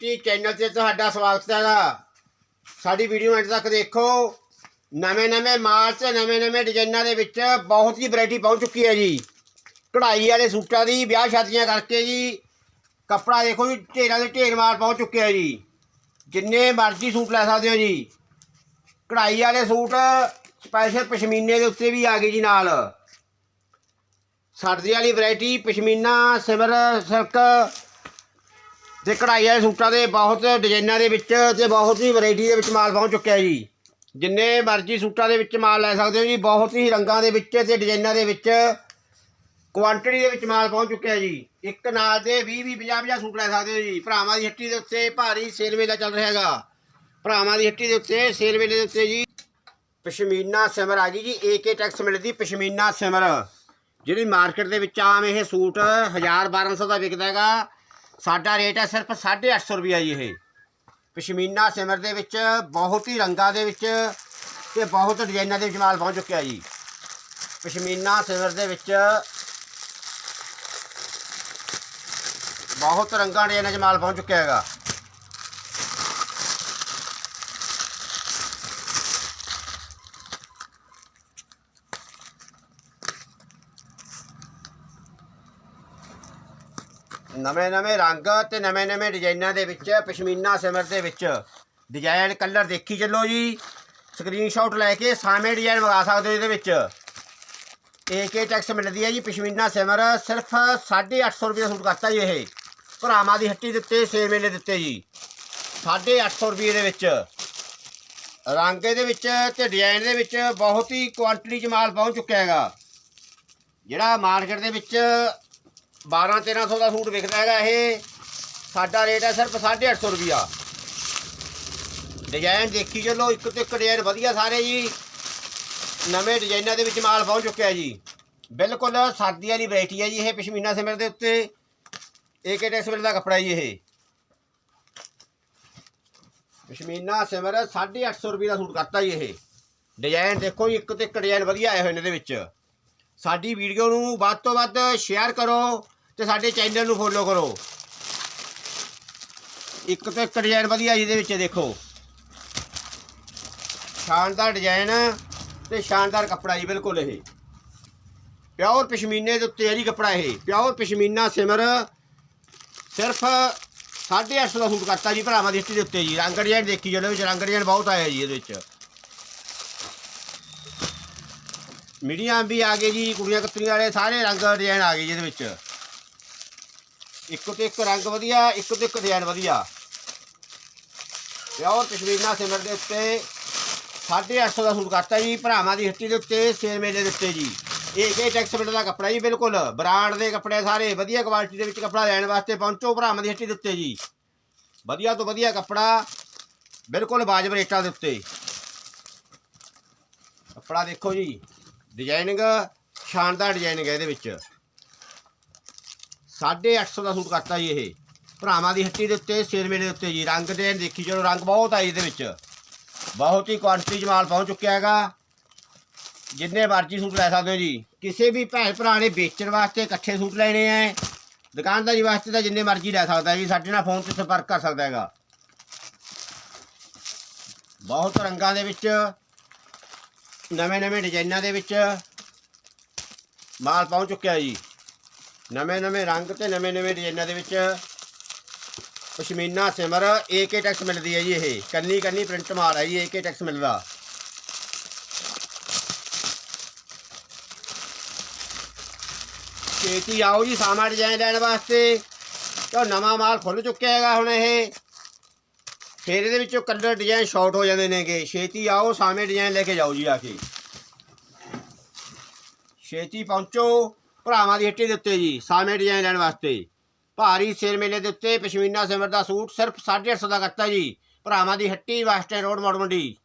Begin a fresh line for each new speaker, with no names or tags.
ਹੱਟੀ ਚੈਨਲ ਤੇ ਤੁਹਾਡਾ ਸਵਾਗਤ ਹੈਗਾ ਸਾਡੀ ਵੀਡੀਓ ਐਂਡ ਤੱਕ ਦੇਖੋ। ਨਵੇਂ ਨਵੇਂ ਮਾਲ ਤੇ ਨਵੇਂ ਨਵੇਂ ਡਿਜ਼ਾਈਨਾਂ ਦੇ ਵਿੱਚ ਬਹੁਤ ਹੀ ਵੈਰਾਈਟੀ ਪਹੁੰਚ ਚੁੱਕੀ ਹੈ ਜੀ। ਕਢਾਈ ਵਾਲੇ ਸੂਟਾਂ ਦੀ, ਵਿਆਹ ਸ਼ਾਦੀਆਂ ਕਰਕੇ ਜੀ। ਕੱਪੜਾ ਦੇਖੋ ਜੀ, ਢੇਰਾਂ ਦੇ ਢੇਰ ਮਾਲ ਪਹੁੰਚ ਚੁੱਕਿਆ ਹੈ ਜੀ। ਜਿੰਨੇ ਮਰਜ਼ੀ ਸੂਟ ਲੈ ਸਕਦੇ ਹੋ ਜੀ। ਕਢਾਈ ਵਾਲੇ ਸੂਟ ਸਪੈਸ਼ਲ ਪਸ਼ਮੀਨੇ ਦੇ ਉੱਤੇ ਵੀ ਆ ਗਏ ਜੀ ਨਾਲ। ਸਰਦੀ ਵਾਲੀ ਵੈਰਾਈਟੀ ਪਸ਼ਮੀਨਾ, ਸਿਮਰ ਸਿਲਕ ਤੇ ਕਢਾਈ ਵਾਲੇ ਸੂਟਾਂ ਦੇ ਬਹੁਤ ਡਿਜ਼ਾਈਨਾਂ ਦੇ ਵਿੱਚ ਤੇ ਬਹੁਤ ਹੀ ਵੈਰਾਈਟੀ ਦੇ ਵਿੱਚ ਮਾਲ ਪਹੁੰਚ ਚੁੱਕਿਆ ਜੀ। ਜਿੰਨੇ ਮਰਜ਼ੀ ਸੂਟਾਂ ਦੇ ਵਿੱਚ ਮਾਲ ਲੈ ਸਕਦੇ ਹੋ ਜੀ, ਬਹੁਤ ਹੀ ਰੰਗਾਂ ਦੇ ਵਿੱਚ ਤੇ ਡਿਜ਼ਾਈਨਾਂ ਦੇ ਵਿੱਚ ਕੁਆਂਟੀਟੀ ਦੇ ਵਿੱਚ ਮਾਲ ਪਹੁੰਚ ਚੁੱਕਿਆ ਜੀ। ਇੱਕ ਨਾਲ ਦੇ 20 20 50 50 ਸੂਟ ਲੈ ਸਕਦੇ ਹੋ ਜੀ। ਭਰਾਵਾਂ ਦੀ ਹੱਟੀ ਦੇ ਉੱਤੇ ਭਾਰੀ ਸੇਲ ਮੇਲਾ ਚੱਲ ਰਿਹਾ ਹੈਗਾ। ਭਰਾਵਾਂ ਦੀ ਹੱਟੀ ਦੇ ਉੱਤੇ ਸੇਲ ਮੇਲੇ ਦੇ ਉੱਤੇ ਜੀ। ਪਸ਼ਮੀਨਾ ਸਿਮਰ ਆ ਗਈ ਜੀ ਏਕੇ ਟੈਕਸ ਮਿਲਦੀ ਪਸ਼ਮੀਨਾ ਸਿਮਰ। ਜਿਹੜੀ ਮਾਰਕੀਟ ਦੇ ਵਿੱਚ ਆਮ ਇਹ ਸੂਟ 1000 1200 ਦਾ ਵਿਕਦਾ ਹੈਗਾ। ਸਾਡਾ ਰੇਟ ਹੈ ਸਿਰਫ 850 ਰੁਪਿਆ ਜੀ ਇਹ। ਪਸ਼ਮੀਨਾ ਸਿਮਰ ਦੇ ਵਿੱਚ ਬਹੁਤ ਹੀ ਰੰਗਾਂ ਦੇ ਵਿੱਚ ਤੇ ਬਹੁਤ ਡਿਜ਼ਾਈਨਾਂ ਦੇ ਵਿੱਚ ਮਾਲ ਪਹੁੰਚ ਚੁੱਕਿਆ ਜੀ। ਪਸ਼ਮੀਨਾ ਸਿਮਰ ਦੇ ਵਿੱਚ ਬਹੁਤ ਰੰਗਾਂ ਡਿਜ਼ਾਈਨਾਂ 'ਚ ਮਾਲ ਪਹੁੰਚ ਚੁੱਕਿਆ ਹੈਗਾ। ਨਵੇਂ ਨਵੇਂ ਰੰਗ ਤੇ ਨਵੇਂ ਨਵੇਂ ਡਿਜ਼ਾਈਨਾਂ ਦੇ ਵਿੱਚ, ਪਸ਼ਮੀਨਾ ਸਿਮਰ ਦੇ ਵਿੱਚ। ਡਿਜ਼ਾਈਨ ਕਲਰ ਦੇਖੀ ਚੱਲੋ ਜੀ। ਸਕਰੀਨਸ਼ਾਟ ਲੈ ਕੇ ਸਾਵੇਂ ਡਿਜ਼ਾਈਨ ਮੰਗਾ ਸਕਦੇ ਹੋ ਇਹਦੇ ਵਿੱਚ। ਏਕੇ ਟੈਕਸ ਮਿਲਦੀ ਹੈ ਜੀ, ਪਸ਼ਮੀਨਾ ਸਿਮਰ। ਸਿਰਫ 850 ਰੁਪਏ ਦਾ ਸੂਟ ਕਰਤਾ ਜੀ ਇਹ। ਭਰਾਵਾਂ ਦੀ ਹੱਟੀ ਦਿੱਤੇ ਛੇ ਮੇਲੇ ਦਿੱਤੇ ਜੀ। 850 ਰੁਪਏ ਦੇ ਵਿੱਚ। ਰੰਗ ਦੇ ਵਿੱਚ ਤੇ ਡਿਜ਼ਾਈਨ ਦੇ ਵਿੱਚ ਬਹੁਤ ਹੀ ਕੁਆਂਟੀਟੀ ਚ ਮਾਲ ਪਹੁੰਚ ਚੁੱਕਿਆ ਹੈਗਾ। ਜਿਹੜਾ ਮਾਰਕੀਟ ਦੇ ਵਿੱਚ 12 1300 ਦਾ ਸੂਟ ਵਿਕਦਾ ਹੈਗਾ ਇਹ। ਸਾਡਾ ਰੇਟ ਹੈ ਸਿਰਫ 850 ਰੁਪਿਆ ਡਿਜ਼ਾਈਨ ਦੇਖੀ ਚਲੋ, ਇੱਕ ਤੋਂ ਇੱਕ ਡਿਜ਼ਾਈਨ ਵਧੀਆ ਸਾਰੇ ਜੀ। ਨਵੇਂ ਡਿਜ਼ਾਈਨਾਂ ਦੇ ਵਿੱਚ ਮਾਲ ਪਹੁੰਚ ਚੁੱਕਿਆ ਜੀ। ਬਿਲਕੁਲ ਸਰਦੀ ਵਾਲੀ ਵੈਰਾਈਟੀ ਹੈ ਜੀ ਇਹ ਪਸ਼ਮੀਨਾ ਸਿਮਰ ਦੇ ਉੱਤੇ। ਏਕੇ ਟੈਕਸਮਿਲ ਦਾ ਕੱਪੜਾ ਜੀ ਇਹ? ਪਸ਼ਮੀਨਾ ਸਿਮਰ 850 ਰੁਪਏ ਦਾ ਸੂਟ ਕਰਤਾ ਜੀ ਇਹ। ਡਿਜ਼ਾਈਨ ਦੇਖੋ ਜੀ, ਇੱਕ ਤੋਂ ਇੱਕ ਡਿਜ਼ਾਈਨ ਵਧੀਆ ਆਏ ਹੋਏ ਨੇ ਇਹਦੇ ਵਿੱਚ। ਸਾਡੀ ਵੀਡੀਓ ਨੂੰ ਵੱਧ ਤੋਂ ਵੱਧ ਸ਼ੇਅਰ ਕਰੋ। ਤੇ ਸਾਡੇ ਚੈਨਲ ਨੂੰ ਫੋਲੋ ਕਰੋ। ਇੱਕ ਤੋਂ ਇੱਕ ਡਿਜ਼ਾਈਨ ਵਧੀਆ ਜਿਹਦੇ ਵਿੱਚ ਦੇਖੋ। ਸ਼ਾਨਦਾਰ ਡਿਜ਼ਾਈਨ ਤੇ ਸ਼ਾਨਦਾਰ ਕੱਪੜਾ ਜੀ, ਬਿਲਕੁਲ ਇਹ। ਪਿਓਰ ਪਸ਼ਮੀਨੇ ਦੇ ਉੱਤੇ ਹੈ ਜੀ ਕੱਪੜਾ ਇਹ। ਪਿਓਰ ਪਸ਼ਮੀਨਾ ਸਿਮਰ, ਸਿਰਫ 850 ਦਾ ਸੂਟ ਕਰਤਾ ਜੀ ਭਰਾਵਾਂ ਦੀ ਹੱਟੀ ਦੇ ਉੱਤੇ ਜੀ। ਰੰਗ ਡਿਜ਼ਾਈਨ ਦੇਖੀ ਜਿਹੜੇ ਵਿੱਚ, ਰੰਗ ਡਿਜ਼ਾਈਨ ਬਹੁਤ ਆਇਆ ਜੀ ਇਹਦੇ ਵਿੱਚ। ਮੀਡੀਆ ਵੀ ਆ ਗਏ ਜੀ ਕੁੜੀਆਂ ਕਤਰੀਆਂ ਵਾਲੇ ਸਾਰੇ ਰੰਗ ਡਿਜ਼ਾਈਨ ਆ ਗਏ ਜੀ ਇਹਦੇ ਵਿੱਚ। ਇੱਕੋ ਤੋਂ ਇੱਕ ਰੰਗ ਵਧੀਆ, ਇੱਕੋ ਤੋਂ ਇੱਕ ਡਿਜ਼ਾਈਨ ਵਧੀਆ। ਪਿਓਰ ਪਸ਼ਮੀਨਾ ਸਿਮਰ ਦੇ ਉੱਤੇ 850 ਦਾ ਸੂਟ ਕਰਤਾ ਜੀ, ਭਰਾਵਾਂ ਦੀ ਹੱਟੀ ਦੇ ਉੱਤੇ, ਸੇਲ ਮੇਲੇ ਦੇ ਉੱਤੇ ਜੀ। ਇਹ ਇਹ ਟੈਕਸ ਮਿੰਟ ਦਾ ਕੱਪੜਾ ਜੀ, ਬਿਲਕੁਲ। ਬ੍ਰਾਂਡ ਦੇ ਕੱਪੜੇ ਸਾਰੇ, ਵਧੀਆ ਕੁਆਲਿਟੀ ਦੇ ਵਿੱਚ ਕੱਪੜਾ ਲੈਣ ਵਾਸਤੇ ਪਹੁੰਚੋ ਭਰਾਵਾਂ ਦੀ ਹੱਟੀ ਦੇ ਉੱਤੇ ਜੀ। ਵਧੀਆ ਤੋਂ ਵਧੀਆ ਕੱਪੜਾ, ਬਿਲਕੁਲ ਵਾਜਬ ਰੇਟਾਂ ਦੇ ਉੱਤੇ। ਕੱਪੜਾ ਦੇਖੋ ਜੀ ਡਿਜ਼ਾਈਨਿੰਗ ਸ਼ਾਨਦਾਰ ਡਿਜ਼ਾਈਨਿੰਗ ਹੈ ਇਹਦੇ ਵਿੱਚ। 850 ਦਾ ਸੂਟ ਕਰਤਾ ਜੀ ਇਹ। ਭਰਾਵਾਂ ਦੀ ਹੱਟੀ ਦੇ ਉੱਤੇ ਸੇਲ ਮੇਲੇ ਦੇ ਉੱਤੇ ਜੀ। ਰੰਗ ਦੇ ਦੇਖੀ ਚਲੋ ਰੰਗ ਬਹੁਤ ਆ ਜੀ ਇਹਦੇ ਵਿੱਚ। ਬਹੁਤ ਹੀ ਕੁਆਂਟੀਟੀ 'ਚ ਮਾਲ ਪਹੁੰਚ ਚੁੱਕਿਆ ਹੈਗਾ। ਜਿੰਨੇ ਮਰਜ਼ੀ ਸੂਟ ਲੈ ਸਕਦੇ ਹੋ ਜੀ। ਕਿਸੇ ਵੀ ਭੈਣ ਭਰਾ ਨੇ ਵੇਚਣ ਵਾਸਤੇ ਇਕੱਠੇ ਸੂਟ ਲੈਣੇ ਆ ਦੁਕਾਨਦਾਰੀ ਵਾਸਤੇ ਤਾਂ ਜਿੰਨੇ ਮਰਜ਼ੀ ਲੈ ਸਕਦਾ ਜੀ। ਸਾਡੇ ਨਾਲ ਫੋਨ ਤੇ ਸੰਪਰਕ ਕਰ ਸਕਦਾ ਹੈਗਾ। ਬਹੁਤ ਰੰਗਾਂ ਦੇ ਵਿੱਚ ਨਵੇਂ ਨਵੇਂ ਡਿਜ਼ਾਈਨਾਂ ਦੇ ਵਿੱਚ ਮਾਲ ਪਹੁੰਚ ਚੁੱਕਿਆ ਜੀ। ਨਵੇਂ ਨਵੇਂ ਰੰਗ ਤੇ ਨਵੇਂ ਨਵੇਂ ਡਿਜ਼ਾਈਨਾਂ ਦੇ ਵਿੱਚ ਪਸ਼ਮੀਨਾ ਸਿਮਰ ਏਕੇ ਟੈਕਸ ਮਿਲਦੀ ਹੈ ਜੀ ਇਹ। ਕੰਨੀ ਕੰਨੀ ਪ੍ਰਿੰਟ ਮਾਲ ਹੈ ਜੀ ਏਕੇ ਟੈਕਸ ਮਿਲਦਾ। ਛੇਤੀ ਆਓ ਜੀ ਸਾਮਾ ਡਿਜ਼ਾਈਨ ਲੈਣ ਵਾਸਤੇ। ਤਾਂ ਨਵਾਂ ਮਾਲ ਖੁੱਲ ਚੁੱਕਿਆ ਹੈਗਾ ਹੁਣ ਇਹ। ਫਿਰ ਇਹਦੇ ਵਿੱਚੋਂ ਕਲਰ ਡਿਜ਼ਾਈਨ ਸ਼ਾਰਟ ਹੋ ਜਾਂਦੇ ਨੇਗੇ। ਛੇਤੀ ਆਓ ਸਾਵੇਂ ਡਿਜ਼ਾਈਨ ਲੈ ਕੇ ਜਾਓ ਜੀ ਆ ਕੇ। ਛੇਤੀ ਪਹੁੰਚੋ। ਭਰਾਵਾਂ ਦੀ ਹੱਟੀ ਦੇ ਉੱਤੇ ਜੀ, ਸਾਵੇਂ ਡਿਜ਼ਾਈਨ ਲੈਣ ਵਾਸਤੇ। ਭਾਰੀ ਸੇਲ ਮੇਲੇ ਦੇ ਉੱਤੇ ਪਸ਼ਮੀਨਾ ਸਿਮਰ ਦਾ ਸੂਟ ਸਿਰਫ 850 ਦਾ ਕਰਤਾ ਜੀ। ਭਰਾਵਾਂ ਦੀ ਹੱਟੀ ਵਾਸਤੇ ਰੋਡ ਮੋੜ ਮੰਡੀ।